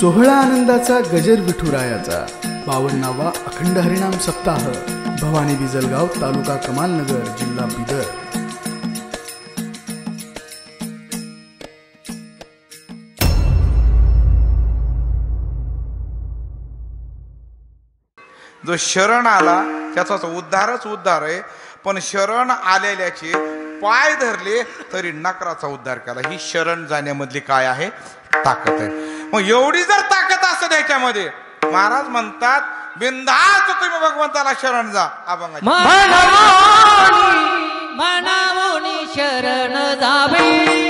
सोहळा आनंदाचा गजर विठुरायाचा. बावन्नावा अखंड हरिणाम सप्ताह. भवानी बिजलगाव तालुका कमालनगर जिल्हा बिदर. जो शरण आला त्याचा उद्धारच उद्धार आहे. पण शरण आलेल्याचे पाय धरले तरी नकराचा उद्धार केला. ही शरण जाण्यामधली काय आहे? ताकद आहे. मग एवढी जर ताकद असेल याच्यामध्ये महाराज म्हणतात बिंदास तुम्ही भगवंताला शरण जा अभंग म्हणावोनी शरण जावे.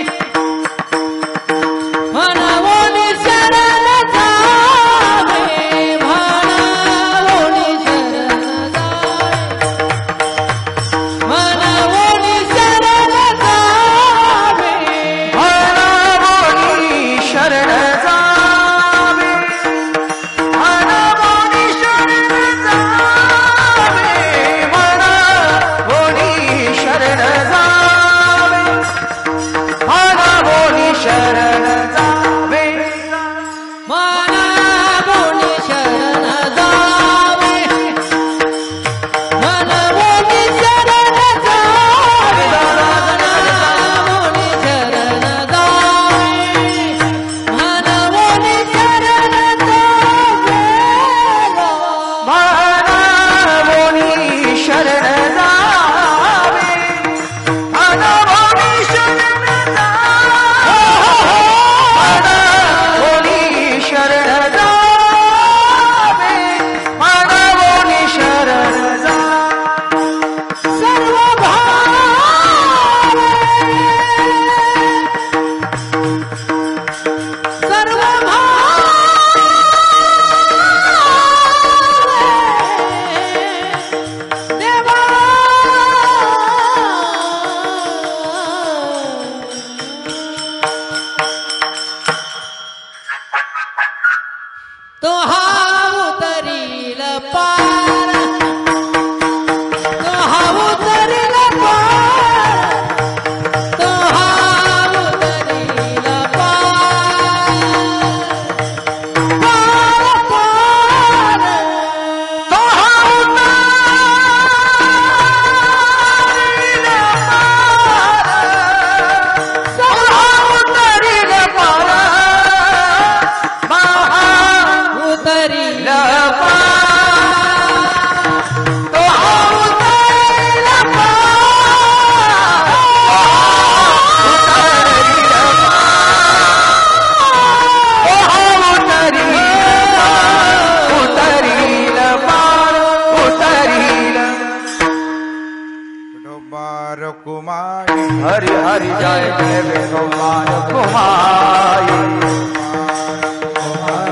हरि हरि जय जय विठोबार कुमारी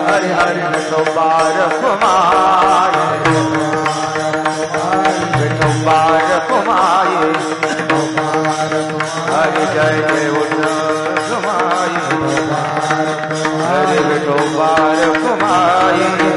हरि हरि विठोबार कुमारी विठोबार कुमारी हरि जय जय कुमारी। हरि विठोबार कुमारी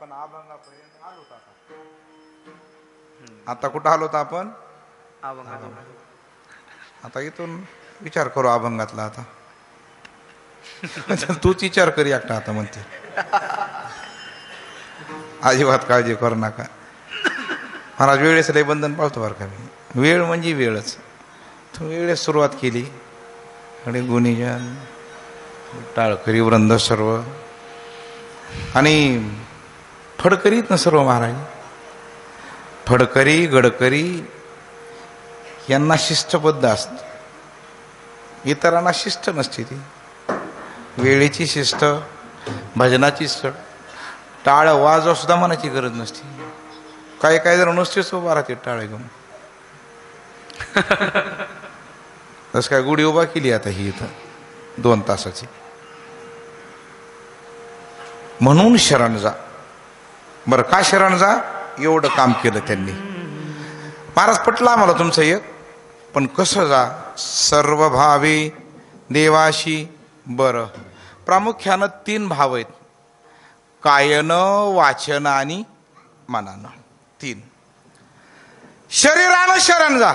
आपण अभंगापर्यंत आलो आता. आता कुठं आलो आपण? आता इथून विचार करू अभंगातला आता. तूच विचार करी एकटा आता म्हणते. अजिबात काळजी करू नका. महाराज वेळेस लय बंधन पाळतो बरं का मी. वेळ म्हणजे वेळच. तो वेळेस सुरुवात केली. आणि गुणीजन टाळकरी वृंद सर्व. आणि फडकरीत ना सर्व महाराज फडकरी गडकरी यांना शिस्तबद्ध असत. इतरांना शिस्त नसते ती. वेळेची शिस्त भजनाची स्थळ टाळ वाजवा सुद्धा मनाची गरज नसते. काही काही जर नुसतेच उभा राहते टाळे घेऊन. तसं काय गुढी उभा केली आता ही इथं दोन तासाची. म्हणून शरण जा. बरं का शरण जा एवढं काम केलं त्यांनी. महाराज पटलं आम्हाला तुमचं एक पण कसं जा सर्व भावे देवाशी बरं. प्रामुख्यानं तीन भाव आहेत. कायनं वाचन आणि मनानं. तीन. शरीरानं शरण जा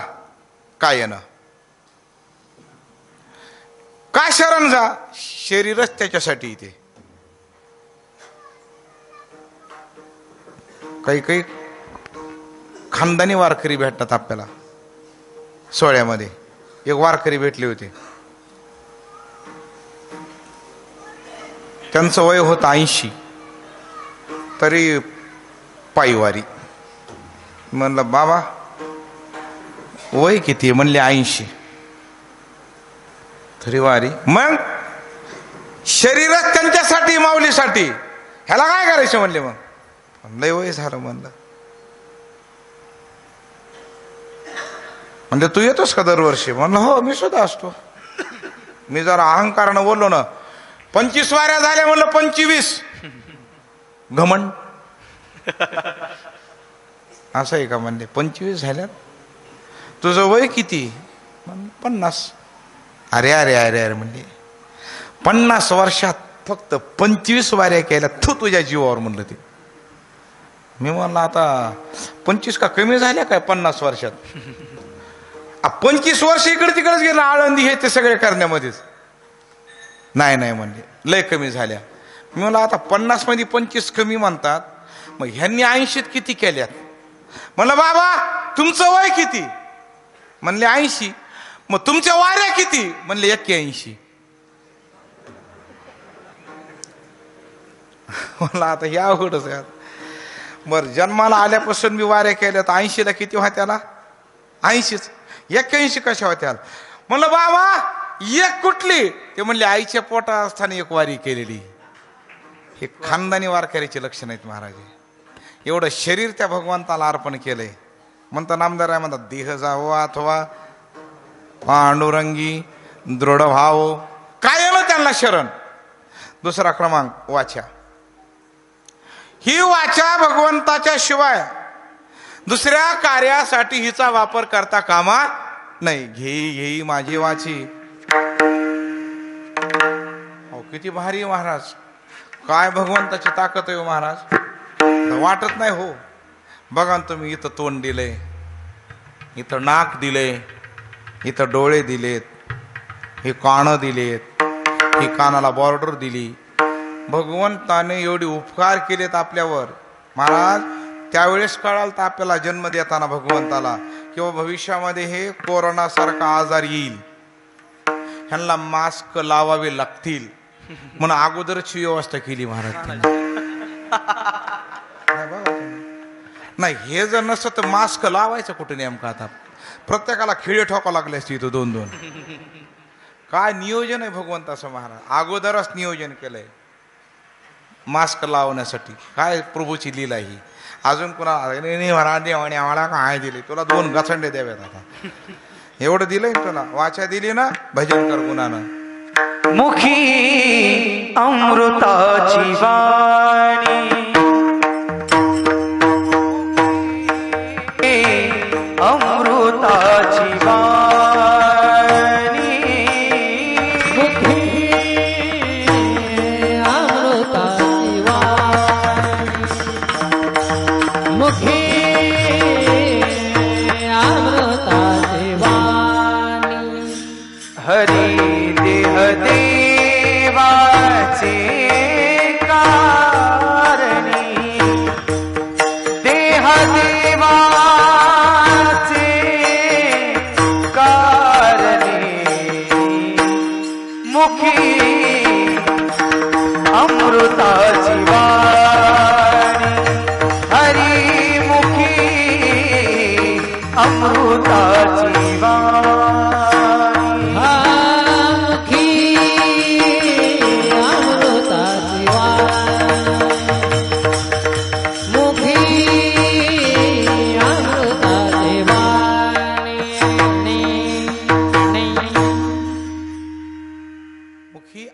कायनं. का शरण जा शरीरच त्याच्यासाठी इथे. काही काही खानदानी वारकरी भेटतात आपल्याला. सोहळ्यामध्ये. एक वारकरी भेटले होते. त्यांचं वय होतं ऐंशी. तरी पायवारी. म्हणलं बाबा वय किती आहे? म्हणले ऐंशी. तरी वारी. मग शरीरात त्यांच्यासाठी माऊलीसाठी. ह्याला काय करायचं म्हणले मग? लय वय झालं म्हणलं. म्हणजे तू येतोस का दरवर्षी? म्हणलं हो मी सुद्धा असतो. मी जरा अहंकारानं बोललो ना पंचवीस वाऱ्या झाल्या म्हणलं पंचवीस. घमंड. असं आहे का म्हणले पंचवीस झाल्यात तुझं वय किती? पन्नास. अरे अरे अरे अरे म्हणले. पन्नास वर्षात फक्त पंचवीस वाऱ्या केल्या तू तुझ्या जीवावर म्हणलं ते. मी म्हणलं आता पंचवीस का कमी झाल्या काय पन्नास वर्षात? पंचवीस वर्ष इकडे तिकडेच गेलं आळंदी हे ते सगळे करण्यामध्येच. नाही नाही म्हणले लय कमी झाल्या. मी म्हणलं आता पन्नासमध्ये पंचवीस कमी म्हणतात मग ह्यांनी ऐंशीत किती केल्यात? म्हणलं बाबा तुमचं वय किती? म्हणले ऐंशी. मग तुमच्या वाऱ्या किती? म्हणले एक्क्याऐंशी. म्हणलं आता हे अवघडच आहे बर जन्माला आल्यापासून मी वाऱ्या केल्या तर ऐंशीला किती होत्याला ऐंशीच. एक्क्याऐंशी कशा होत्या म्हणलं बाबा एक कुठली? ते म्हणले आईच्या पोटा असताना एक वारी केलेली. हे खानदानी वारकऱ्याचे लक्षण आहेत महाराज. एवढं शरीर त्या भगवंताला अर्पण केलंय. म्हणता नामदार आहे म्हणतात देह जावो अथवा पांडुरंगी दृढ व्हावो. काय आलं त्यांना शरण? दुसरा क्रमांक वाचा. ही वाचा भगवंताच्या शिवाय दुसऱ्या कार्यासाठी हिचा वापर करता कामा नाही. घेई घेई माझी वाची. अहो किती भारी महाराज. काय भगवंताची ताकद आहे हो महाराज. वाटत नाही हो. बघा ना तुम्ही इथं तोंड दिले इथं नाक दिले इथं डोळे दिलेत. हे कानं दिलेत. ही कानाला बॉर्डर दिली. भगवंताने एवढे उपकार केलेत आपल्यावर. महाराज त्यावेळेस कळाल तर आपल्याला जन्म देताना भगवंताला किंवा भविष्यामध्ये हे कोरोना सारखा आजार येईल. ह्यांना मास्क लावावे लागतील. म्हणून अगोदरची व्यवस्था केली महाराज नाही हे जर नसतं तर मास्क लावायचं कुठे नेमकं आता? प्रत्येकाला खिळे ठोका लागले असते इथं दोन दोन काय नियोजन आहे भगवंताचं महाराज? अगोदरच नियोजन केलंय. मास्क लावण्यासाठी. काय प्रभूची लीला ही? अजून कुणा महाराज देवाने आम्हाला काय दिले? तुला दोन गचंडे द्याव्यात आता. एवढं दिलंय तुला? वाचा दिली ना भजन कर गुणानं. मुखी अमृताची वाणी. अमृताची वाणी.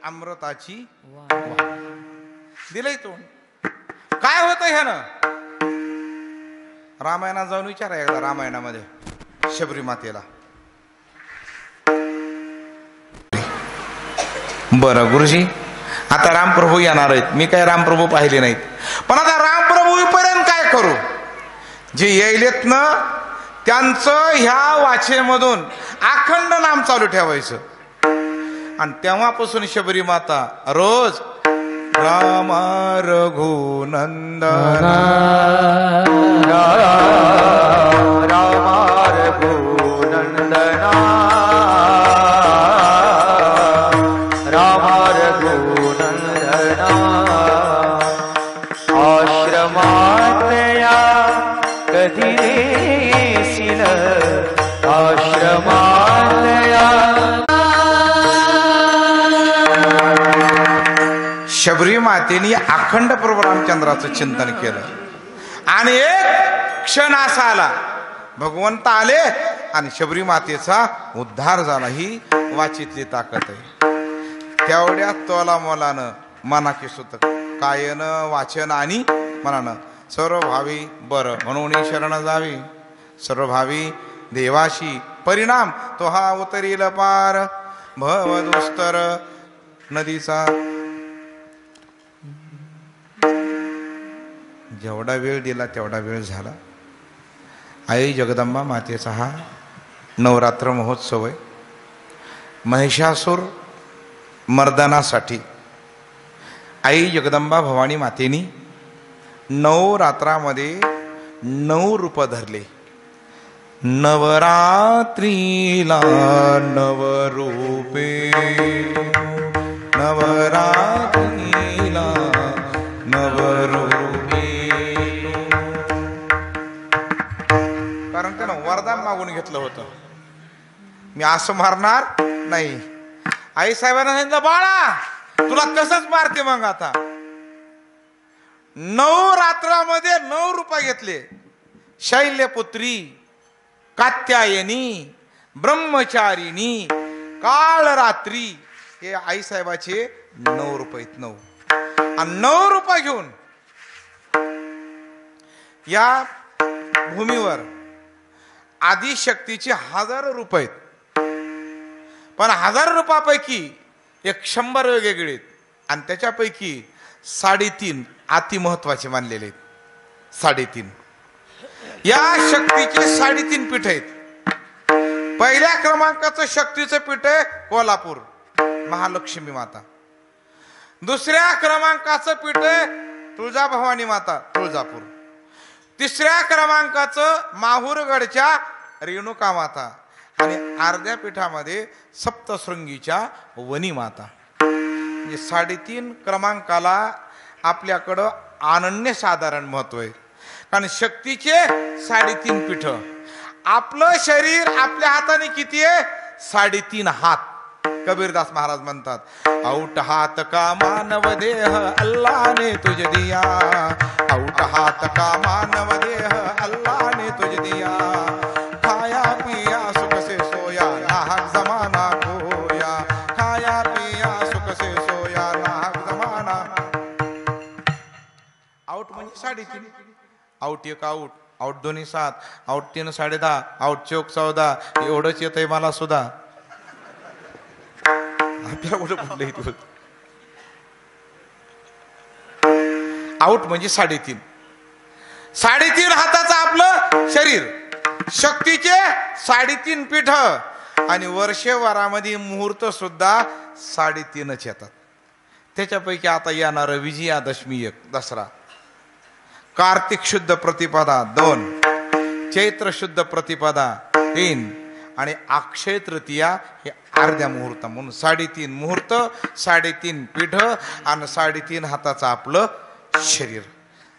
अमृताची दिलंय तो. काय होतं ह्यानं? रामायणा जाऊन विचारा एकदा रामायणामध्ये शबरी मातेला. बरं गुरुजी आता रामप्रभू येणार आहेत. मी काय रामप्रभू पाहिले नाहीत. पण आता रामप्रभू पर्यंत काय करू? जे येईलेत ना त्यांचं ह्या वाचेमधून अखंड नाम चालू ठेवायचं. आणि तेव्हापासून शबरी माता रोज राम रघुनंदन. रामा रघुनंदना शबरी मातेने अखंड प्रभू रामचंद्राचं चिंतन केलं. आणि एक क्षण असा आला भगवंत आले आणि शबरी मातेचा उद्धार झाला. ही वाचितली ताकद आहे. तेवढ्या तोला मोलानं मनाकी सुत कायन वाचन आणि मनानं सर्व भावी बरं म्हणून शरण जावी. सर्व भावी देवाशी परिणाम तो हा उतरील पार. भव दुस्तर नदीचा जेवढा वेळ दिला तेवढा वेळ झाला. आई जगदंबा मातेचा हा नवरात्र महोत्सव आहे महिषासूर मर्दनासाठी आई जगदंबा भवानी मातेनी नऊ रात्रामध्ये नऊ रूप धरले. नवरात्रीला नवरूपे नवरा मी असं मारणार नाही. आई साहेबांना सांगितलं बाळा तुला तसंच मारते मग आता. नऊ रात्रामध्ये नऊ रुपये घेतले. शैल्यपुत्री कात्यायनी ब्रह्मचारिणी काळ रात्री हे आईसाहेबाचे नऊ रुपये नऊ. आणि नऊ रुपये घेऊन या भूमीवर आदिशक्तीचे हजारो रुपये आहेत. पण हजार रुपयापैकी एक शंभर वेगवेगळे आहेत. आणि त्याच्यापैकी साडेतीन अतिमहत्वाचे मानलेले आहेत. साडेतीन. या शक्तीचे साडेतीन पीठ आहेत. पहिल्या क्रमांकाचं शक्तीचं पीठ आहे कोल्हापूर महालक्ष्मी माता. दुसऱ्या क्रमांकाचं पीठ आहे तुळजाभवानी माता तुळजापूर. तिसऱ्या क्रमांकाचं माहूरगडच्या रेणुका माता. आणि अर्ध्या पीठामध्ये सप्तशृंगीच्या वनी माता. म्हणजे साडेतीन क्रमांकाला आपल्याकडं अनन्यसाधारण महत्त्व आहे. कारण शक्तीचे साडेतीन पीठ. आपलं शरीर आपल्या हाताने किती आहे? साडेतीन हात. कबीरदास महाराज म्हणतात औट हात का मानव देह अल्लाने तुझ दिया. औट हात का मानव देह आउट एक आउट आउट दोन्ही सात आउट तीन साडे दहा आउट चौक चौदा एवढंच येत आहे मला सुद्धा. आपल्याला आउट म्हणजे साडेतीन. साडेतीन हाताचं आपलं शरीर. शक्तीचे साडेतीन पीठ आणि वर्षेवारामध्ये मुहूर्त सुद्धा साडेतीनच येतात. त्याच्यापैकी आता येणार विजयादशमी एक दसरा. कार्तिक शुद्ध प्रतिपदा दोन. चैत्र शुद्ध प्रतिपदा तीन. आणि अक्षय तृतीया हे अर्ध्या मुहूर्त म्हणून. साडेतीन मुहूर्त साडेतीन पीठ आणि साडेतीन हाताचं आपलं शरीर.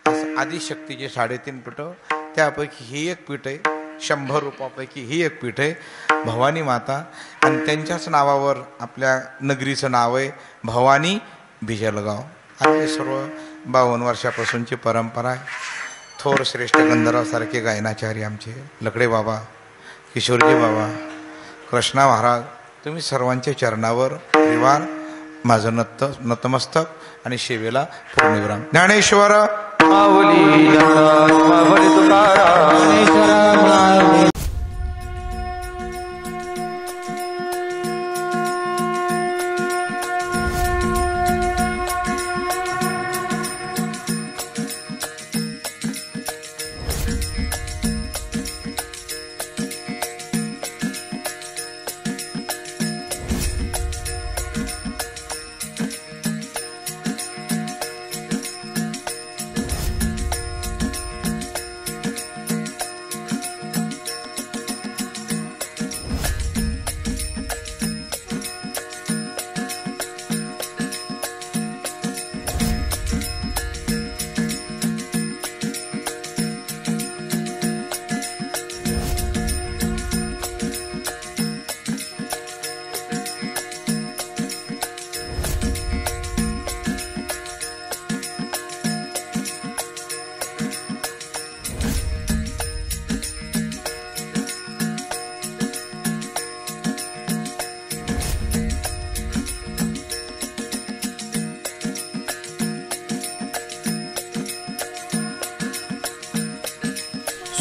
असं आदिशक्तीचे साडेतीन पीठ त्यापैकी ही एक पीठ आहे. शंभर रुपयापैकी ही एक पीठ आहे. भवानी माता. आणि त्यांच्याच नावावर आपल्या नगरीचं नाव आहे भवानी भिजलगाव. हे सर्व बावन्न वर्षापासूनची परंपरा आहे. थोर श्रेष्ठ गंधर्वासारखे गायनाचार्य आमचे लकडे बाबा किशोरजी बाबा कृष्णा महाराज तुम्ही सर्वांच्या चरणावर परिवार माझं नत नतमस्तक आणि शिवेला पूर्णविराम. ज्ञानेश्वर! माऊली तुकाराम